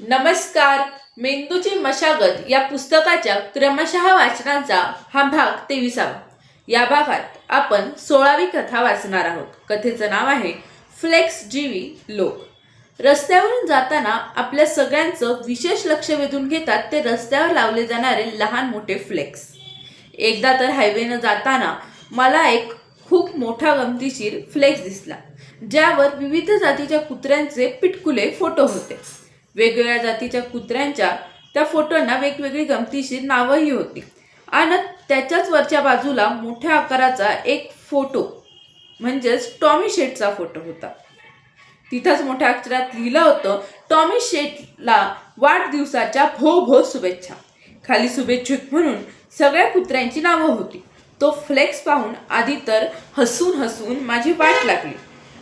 नमस्कार मेंदूची मशागत या पुस्तकाच्या क्रमशः वाचनाचा हा भाग तेविसावा. या भागात आपण सोळावी कथा वाचणार आहोत. कथेचं नाव आहे फ्लेक्स जीवी लोक. रस्त्यावरून जाताना आपल्या सगळ्यांचं विशेष लक्ष वेधून घेतात ते रस्त्यावर लावले जाणारे लहान मोठे फ्लेक्स. एकदा तर हायवेनं जाताना मला एक खूप मोठा गमतीशीर फ्लेक्स दिसला ज्यावर विविध जातीच्या कुत्र्यांचे पिटकुले फोटो होते. वेगवेगळ्या जातीच्या कुत्र्यांच्या त्या फोटोंना वेगवेगळी गमतीशीर नावंही होती. आणि त्याच्याच वरच्या बाजूला मोठ्या आकाराचा एक फोटो म्हणजेच टॉमी शेटचा फोटो होता. तिथंच मोठ्या अक्षरात लिहिलं होतं टॉमी शेटला वाढदिवसाच्या भो भो शुभेच्छा. खाली शुभेच्छुक म्हणून सगळ्या कुत्र्यांची नावं होती. तो फ्लेक्स पाहून आधी तर हसून हसून माझी वाट लागली.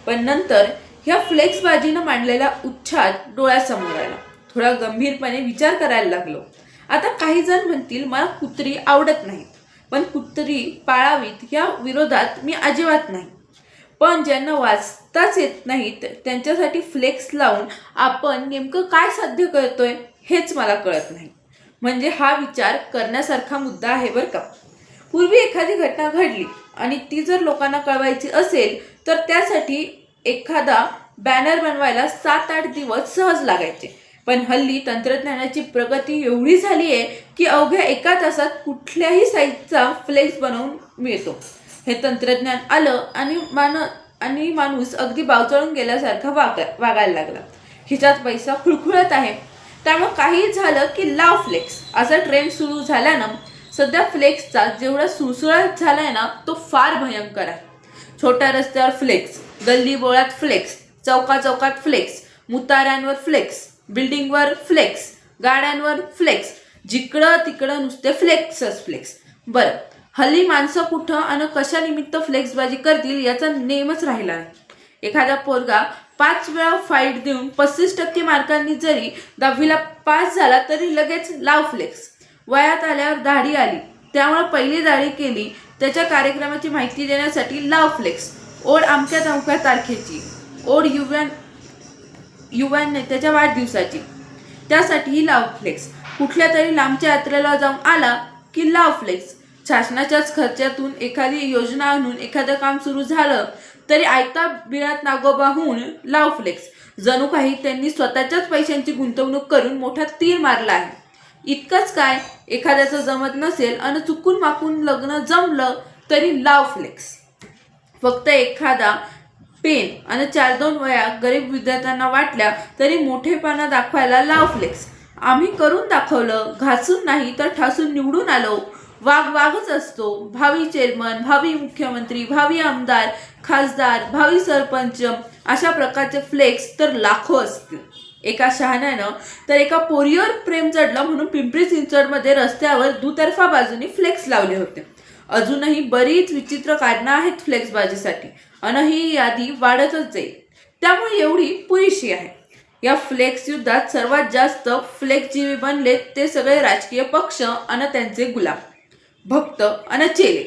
पण नंतर ह्या फ्लेक्सबाजीनं मांडलेला उच्छाद डोळ्यासमोर आला. थोडा गंभीरपणे विचार करायला लागलो. आता काही जण म्हणतील मला कुत्री आवडत नाहीत. पण कुत्री पाळावीत या विरोधात मी अजिबात नाही. पण ज्यांना वाचताच येत नाहीत त्यांच्यासाठी फ्लेक्स लावून आपण नेमकं काय साध्य करतोय हेच मला कळत नाही. म्हणजे हा विचार करण्यासारखा मुद्दा आहे बरं का. पूर्वी एखादी घटना घडली आणि ती जर लोकांना कळवायची असेल तर त्यासाठी एखादा बॅनर बनवायला सात आठ दिवस सहज लागायचे. पण हल्ली तंत्रज्ञानाची प्रगती एवढी झाली आहे की अवघ्या एका तासात कुठल्याही साईजचा फ्लेक्स बनवून मिळतो. हे तंत्रज्ञान आलं आणि मान आणि माणूस अगदी बावचळून गेल्यासारखा वागा वागायला लागला. हिच्यात पैसा खुळखुळत आहे. त्यामुळे काही झालं की लाव फ्लेक्स असा ट्रेंड सुरू झाल्यानं सध्या फ्लेक्सचा जेवढा सुळसुळाट झालाय ना तो फार भयंकर आहे. छोट्या रस्त्यावर फ्लेक्स गल्ली बोळात फ्लेक्स चौका चौकात फ्लेक्स मुताऱ्यांवर फ्लेक्स बिल्डिंगवर फ्लेक्स गाड्यांवर फ्लेक्स जिकडं तिकडं नुसते फ्लेक्सच फ्लेक्स बरं हल्ली माणसं कुठं आणि कशा निमित्त फ्लेक्सबाजी करतील याचा नेमच राहिला नाही. एखादा पोरगा पाच वेळा फाईट देऊन पस्तीस टक्के मार्कांनी जरी दहावीला पास झाला तरी लगेच लाव फ्लेक्स वयात आल्यावर दाढी आली. त्यामुळे पहिली दाढी केली. त्याच्या कार्यक्रमाची माहिती देण्यासाठी लाव फ्लेक्स ओढ आमच्या चौक्या तारखेची. ओढ युवन युवा नेत्याच्या वाढदिवसाची. त्यासाठी लाव फ्लेक्स कुठल्या तरी लांबच्या यात्रेला जाऊन आला की लाव फ्लेक्स शासनाच्याच खर्चातून एखादी योजना आणून एखादं काम सुरू झालं तरी आयता बिळात नागोबा होऊन लाव फ्लेक्स जणू काही त्यांनी स्वतःच्याच पैशांची गुंतवणूक करून मोठा तीर मारला आहे. इतकंच काय एखाद्याचं जमत नसेल आणि चुकून माकून लग्न जमलं तरी लाव फ्लेक्स फक्त एखादा पेन आणि चार दोन वया गरीब विद्यार्थ्यांना वाटल्या तरी मोठेपणा दाखवायला लाव फ्लेक्स. आम्ही करून दाखवलं घासून नाही तर ठासून निवडून आलो. वाघ वाघच असतो. भावी चेअरमन भावी मुख्यमंत्री भावी आमदार खासदार भावी सरपंच अशा प्रकारचे फ्लेक्स तर लाखो असतील. एका शहाण्यानं तर एका पोरीवर प्रेम चढलं म्हणून पिंपरी चिंचवडमध्ये रस्त्यावर दुतर्फा बाजूने फ्लेक्स लावले होते. अजूनही बरीच विचित्र कारणं आहेत फ्लेक्सबाजीसाठी. आणि ही यादी वाढतच जाईल. त्यामुळे एवढी पुरेशी आहे. या फ्लेक्स युद्धात सर्वात जास्त फ्लेक्सजीवी बनले ते सगळे राजकीय पक्ष आणि त्यांचे गुलाम. भक्त आणि चेले.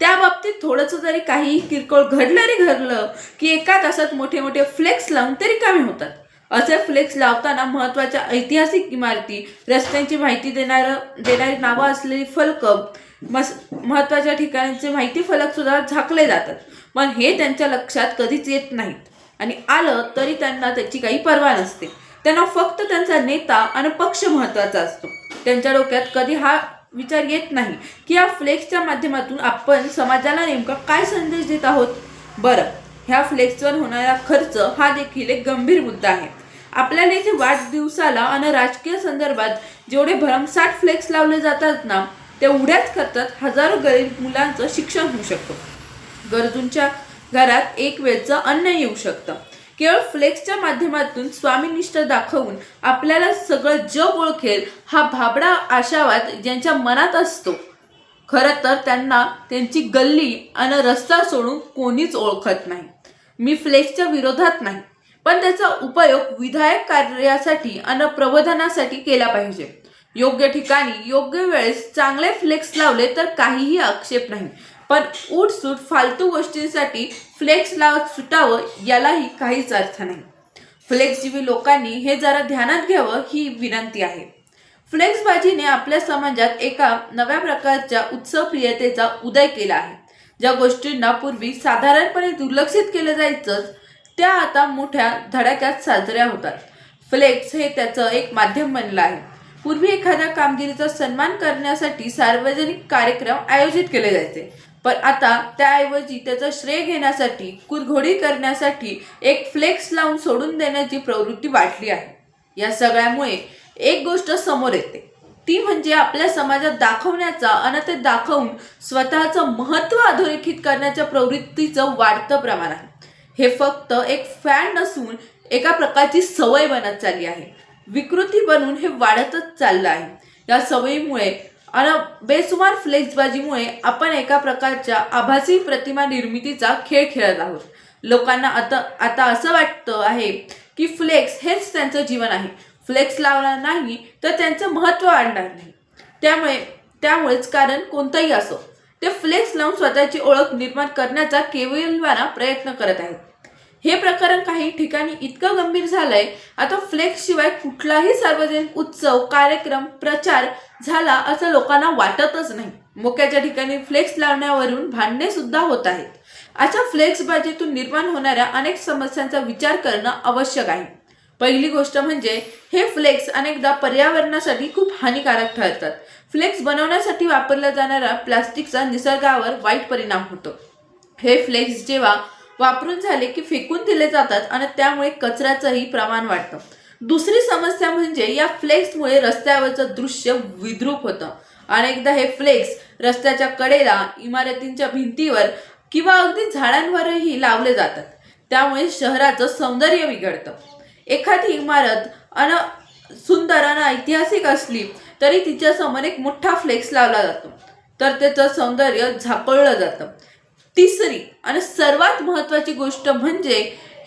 त्या बाबतीत थोडंसं जरी काही किरकोळ घडलं रे घडलं की एका तासात मोठे मोठे फ्लेक्स लावून तरी कमी होतात. असे फ्लेक्स लावताना महत्त्वाच्या ऐतिहासिक इमारती रस्त्यांची माहिती देणारं देणारी नावं असलेली फलकं मस महत्त्वाच्या ठिकाणांचे माहिती फलक सुद्धा झाकले जातात. पण हे त्यांच्या लक्षात कधीच येत नाहीत. आणि आलं तरी त्यांना त्याची काही पर्वा नसते. त्यांना फक्त त्यांचा नेता आणि पक्ष महत्त्वाचा असतो. त्यांच्या डोक्यात कधी हा विचार येत नाही की या फ्लेक्सच्या माध्यमातून आपण समाजाला नेमका काय संदेश देत आहोत? बरं ह्या फ्लेक्सवर होणारा खर्च हा देखील एक गंभीर मुद्दा आहे. आपल्याला इथे वाढदिवसाला आणि राजकीय संदर्भात जेवढे भरमसाठ फ्लेक्स लावले जातात ना तेवढ्याच खर्चात हजारो गरीब मुलांचं शिक्षण होऊ शकतं. गरजूंच्या घरात एक वेळचं अन्न येऊ शकतं. केवळ फ्लेक्सच्या माध्यमातून स्वामीनिष्ठ दाखवून आपल्याला सगळं जग ओळखेल हा भाबडा आशावाद ज्यांच्या मनात असतो. खरं तर त्यांना त्यांची गल्ली आणि रस्ता सोडून कोणीच ओळखत नाही. मी फ्लेक्सच्या विरोधात नाही पण त्याचा उपयोग विधायक कार्यासाठी आणि प्रबोधनासाठी केला पाहिजे. योग्य ठिकाणी योग्य वेळेस चांगले फ्लेक्स लावले तर काहीही आक्षेप नाही. पण उठसूट फालतू गोष्टींसाठी फ्लेक्स लावत सुटावं यालाही काहीच अर्थ नाही. फ्लेक्सजीवी लोकांनी हे जरा ध्यानात घ्यावं ही विनंती आहे. फ्लेक्सबाजीने आपल्या समाजात एका नव्या प्रकारच्या उत्सवप्रियतेचा उदय केला आहे. ज्या गोष्टींना पूर्वी साधारणपणे दुर्लक्षित केलं जायचं त्या आता मोठ्या धडाक्यात साजऱ्या होतात. फ्लेक्स हे त्याचं एक माध्यम बनलं आहे. पूर्वी एखाद्या कामगिरीचा सन्मान करण्यासाठी सार्वजनिक कार्यक्रम आयोजित केले जायचे. पण आता त्याऐवजी त्याचं श्रेय घेण्यासाठी कुरघोडी करण्यासाठी एक फ्लेक्स लावून सोडून देण्याची प्रवृत्ती वाढली आहे. या सगळ्यामुळे एक गोष्ट समोर येते. ती म्हणजे आपल्या समाजात दाखवण्याचा आणि ते दाखवून स्वतःचं महत्त्व अधोरेखित करण्याच्या प्रवृत्तीचं वाढतं प्रमाण आहे. हे फक्त एक फॅन नसून एका प्रकारची सवय बनत चालली आहे. विकृती बनून हे वाढतच चाललं आहे. या सवयीमुळे आणि बेसुमार फ्लेक्सबाजीमुळे आपण एका प्रकारच्या आभासी प्रतिमा निर्मितीचा खेळ खेळत आहोत. लोकांना आता आता असं वाटतं आहे की फ्लेक्स हेच त्यांचं जीवन आहे. फ्लेक्स लावला नाही तर त्यांचं महत्त्व आणणार नाही. त्यामुळे त्यामुळेच कारण कोणतंही असो ते फ्लेक्स लावून स्वतःची ओळख निर्माण करण्याचा केवलवाना प्रयत्न करत आहेत. हे प्रकरण काही ठिकाणी इतकं गंभीर झालंय. आता फ्लेक्स शिवाय कुठलाही सार्वजनिक उत्सव कार्यक्रम प्रचार झाला असं लोकांना वाटतच नाही. मोक्याच्या ठिकाणी फ्लेक्स लावण्यावरून भांडणे सुद्धा होत आहेत. अशा फ्लेक्सबाजीतून निर्माण होणाऱ्या अनेक समस्यांचा विचार करणं आवश्यक आहे. पहिली गोष्ट म्हणजे हे फ्लेक्स अनेकदा पर्यावरणासाठी खूप हानिकारक ठरतात. फ्लेक्स बनवण्यासाठी वापरला जाणारा प्लास्टिकचा निसर्गावर वाईट परिणाम होतो. हे फ्लेक्स जेव्हा वापरून झाले की फेकून दिले जातात आणि त्यामुळे कचऱ्याचंही प्रमाण वाढतं. दुसरी समस्या म्हणजे या फ्लेक्समुळे रस्त्यावरचं दृश्य विद्रूप होतं. अनेकदा हे फ्लेक्स रस्त्याच्या कडेला इमारतींच्या भिंतीवर किंवा अगदी झाडांवरही लावले जातात. त्यामुळे शहराचं सौंदर्य बिघडतं. एखादी इमारत अन सुंदर आणि ऐतिहासिक असली तरी तिच्यासमोर एक मोठा फ्लेक्स लावला जातो. तर त्याचं सौंदर्य झाकळलं जातं. तिसरी आणि सर्वात महत्त्वाची गोष्ट म्हणजे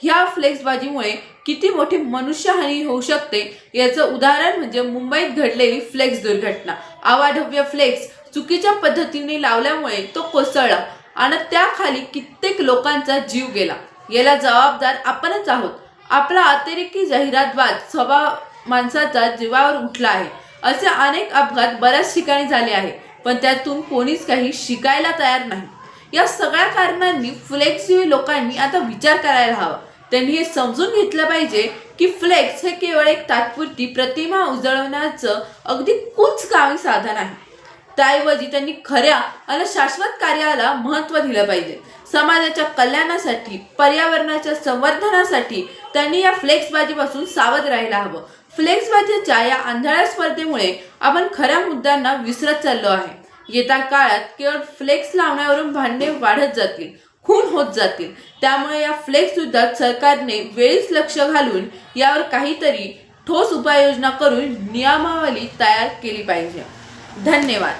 ह्या फ्लेक्सबाजीमुळे किती मोठी मनुष्यहानी होऊ शकते याचं उदाहरण म्हणजे मुंबईत घडलेली फ्लेक्स दुर्घटना. आवाढव्य फ्लेक्स चुकीच्या पद्धतीने लावल्यामुळे तो कोसळला आणि त्याखाली कित्येक लोकांचा जीव गेला. याला जबाबदार आपणच आहोत. आपला अतिरेकी जाहिरातवाद स्वभाव माणसाचा जीवावर उठला आहे. असे अनेक अपघात बऱ्याच ठिकाणी झाले आहे पण त्यातून कोणीच काही शिकायला तयार नाही. या सगळ्या कारणांनी फ्लेक्सजीवी लोकांनी आता विचार करायला हवा. त्यांनी हे समजून घेतलं पाहिजे की फ्लेक्स हे केवळ एक तात्पुरती प्रतिमा उजळवण्याचं अगदी कुचकामी साधन आहे. त्याऐवजी त्यांनी खऱ्या आणि शाश्वत कार्याला महत्त्व दिलं पाहिजे. समाजाच्या कल्याणासाठी पर्यावरणाच्या संवर्धनासाठी त्यांनी या फ्लेक्सबाजीपासून सावध राहायला हवं. फ्लेक्सबाजीच्या या आंधळ्या स्पर्धेमुळे आपण खऱ्या मुद्द्यांना विसरत चाललो आहे. येत्या काळात केवळ फ्लेक्स लावण्यावरून भांडणे वाढत जातील खून होत जातील. त्यामुळे या फ्लेक्स युद्धात सरकारने वेळीच लक्ष घालून यावर काहीतरी ठोस उपाययोजना करून नियमावली तयार केली पाहिजे. धन्यवाद.